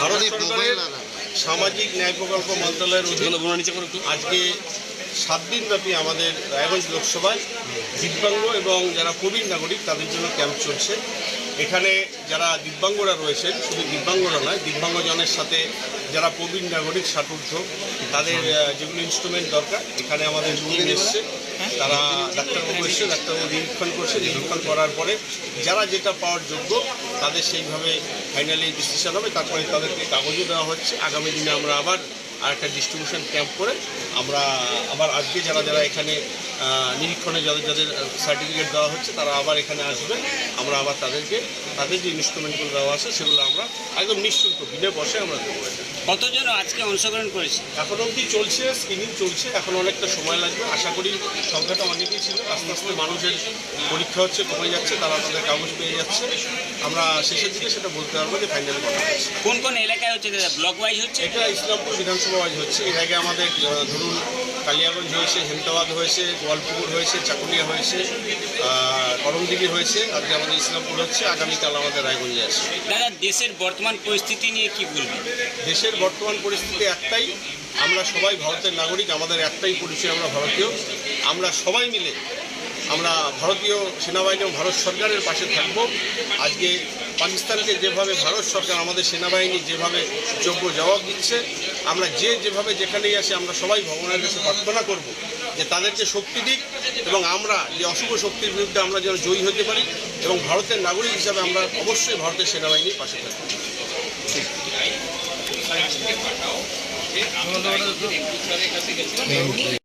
সরকারের সামাজিক ন্যায় প্রকল্প মন্ত্রণালয়ের অধীনে আজকে সাত দিন ব্যাপী আমাদের রায়গঞ্জ লোকসভায় দিব্যাঙ্গ এবং যারা প্রবীণ নাগরিক তাদের জন্য ক্যাম্প চলছে। এখানে যারা দিব্যাঙ্গরা রয়েছেন শুধু দিব্যাঙ্গরা নয় দিব্যাঙ্গজনের সাথে যারা প্রবীণ নাগরিক ষাটূর্ধ তাদের যেগুলো ইনস্ট্রুমেন্ট দরকার এখানে আমাদের টিম এসছে। তারা ডাক্তারবাবু এসছে ডাক্তারবাবু নিরীক্ষণ করছে নিরীক্ষণ করার পরে যারা যেটা পাওয়ার যোগ্য তাদের সেইভাবে ফাইনালি ডিসিশন হবে। তারপরে তাদেরকে কাগজও দেওয়া হচ্ছে। আগামী দিনে আমরা আবার আর একটা ডিস্ট্রিবিউশন ক্যাম্প করে আমরা আবার আজকে যারা যারা এখানে নিরীক্ষণে যাদের যাদের সার্টিফিকেট দেওয়া হচ্ছে তারা আবার এখানে আসবে। আমরা আবার তাদেরকে তাদের যে ইনস্ট্রুমেন্টগুলো দেওয়া আছে সেগুলো আমরা একদম নিঃশুল্ক বিনে বসে আমরা দেবো কতজন আজকে অংশগ্রহণ করেছে? এখন অবধি চলছে স্ক্রিনিং চলছে এখন অনেকটা সময় লাগবে। আশা করি সংখ্যাটা অনেকই ছিল আস্তে আস্তে মানুষের পরীক্ষা হচ্ছে কমে যাচ্ছে তারা তাদের কাগজ পেয়ে যাচ্ছে। আমরা শেষের দিকে সেটা বলতে পারব যে ফাইনাল কোন কোন এলাকায় হচ্ছে ব্লক ওয়াইজ হচ্ছে? এটা ইসলামপুর বিধানসভা ওয়াইজ হচ্ছে। এর আগে আমাদের ধরুন কালিয়াগঞ্জ হয়েছে হেমতাবাদ হয়েছে গোয়ালপুকুর হয়েছে চাকুলিয়া হয়েছে করমদিঘি হয়েছে আজকে আমাদের ইসলামপুর হচ্ছে আগামীকাল আমাদের রায়গঞ্জে আছে। দাদা দেশের বর্তমান পরিস্থিতি নিয়ে কি বলবেন? দেশের বর্তমান পরিস্থিতি একটাই আমরা সবাই ভারতের নাগরিক আমাদের একটাই পরিচয় আমরা ভারতীয়। আমরা সবাই মিলে আমরা ভারতীয় সেনাবাহিনী এবং ভারত সরকারের পাশে থাকব। আজকে পাকিস্তানকে যেভাবে ভারত সরকার আমাদের সেনাবাহিনী যেভাবে যোগ্য জবাব দিচ্ছে, আমরা যে যেভাবে যেখানেই আসি আমরা সবাই ভগবানের কাছে প্রার্থনা করব যে তাদের তাদেরকে শক্তি দিক এবং আমরা যে অশুভ শক্তির বিরুদ্ধে আমরা যেন জয়ী হতে পারি এবং ভারতের নাগরিক হিসাবে আমরা অবশ্যই ভারতের সেনাবাহিনীর পাশে থাকব।